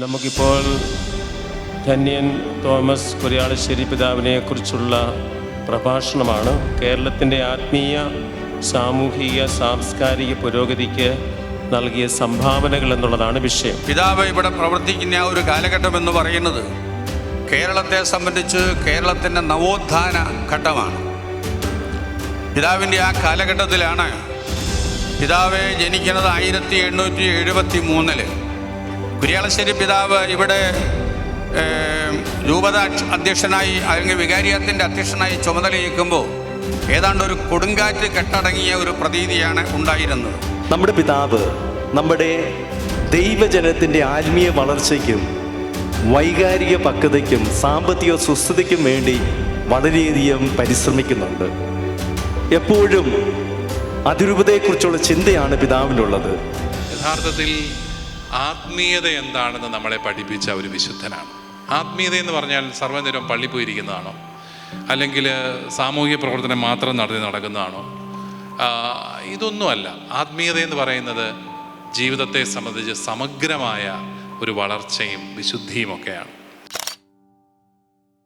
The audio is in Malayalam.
നമുക്കിപ്പോൾ ധന്യൻ തോമസ് കുര്യാളശ്ശേരി പിതാവിനെ കുറിച്ചുള്ള പ്രഭാഷണമാണ്. കേരളത്തിന്റെ ആത്മീയ സാമൂഹിക സാംസ്കാരിക പുരോഗതിക്ക് നൽകിയ സംഭാവനകൾ എന്നുള്ളതാണ് വിഷയം. പിതാവ് ഇവിടെ പ്രവർത്തിക്കുന്ന ആ ഒരു കാലഘട്ടം എന്ന് പറയുന്നത് കേരളത്തെ സംബന്ധിച്ച് കേരളത്തിന്റെ നവോത്ഥാന ഘട്ടമാണ്. പിതാവിന്റെ ആ കാലഘട്ടത്തിലാണ് പിതാവ് ജനിക്കുന്നത് ആയിരത്തി എണ്ണൂറ്റി എഴുപത്തി മൂന്നിൽ. കുര്യാളശ്ശേരി പിതാവ് ഇവിടെ രൂപത അധ്യക്ഷനായി അല്ലെങ്കിൽ വികാരിയത്തിന്റെ അധ്യക്ഷനായി ചുമതലയേൽക്കുമ്പോൾ ഏതാണ്ട് ഒരു കൊടുങ്കാറ്റ് കെട്ടടങ്ങിയ ഒരു പ്രതീതിയാണ് ഉണ്ടായിരുന്നത്. നമ്മുടെ പിതാവ് നമ്മുടെ ദൈവജനത്തിന്റെ ആത്മീയ വളർച്ചയ്ക്കും വൈകാരിക പക്വതയ്ക്കും സാമ്പത്തിക സുസ്ഥിതിക്കും വേണ്ടി വളരെയധികം പരിശ്രമിക്കുന്നുണ്ട്. എപ്പോഴും അതിരൂപതയെക്കുറിച്ചുള്ള ചിന്തയാണ് പിതാവിനുള്ളത്. യഥാർത്ഥത്തിൽ ആത്മീയത എന്താണെന്ന് നമ്മളെ പഠിപ്പിച്ച ഒരു വിശുദ്ധനാണ്. ആത്മീയത എന്ന് പറഞ്ഞാൽ സർവനേരം പള്ളി പോയിരിക്കുന്നതാണോ? അല്ലെങ്കിൽ സാമൂഹിക പ്രവർത്തനം മാത്രം നടത്തി നടക്കുന്നതാണോ? ഇതൊന്നുമല്ല. ആത്മീയത എന്ന് പറയുന്നത് ജീവിതത്തെ സംബന്ധിച്ച് സമഗ്രമായ ഒരു വളർച്ചയും വിശുദ്ധിയും ഒക്കെയാണ്.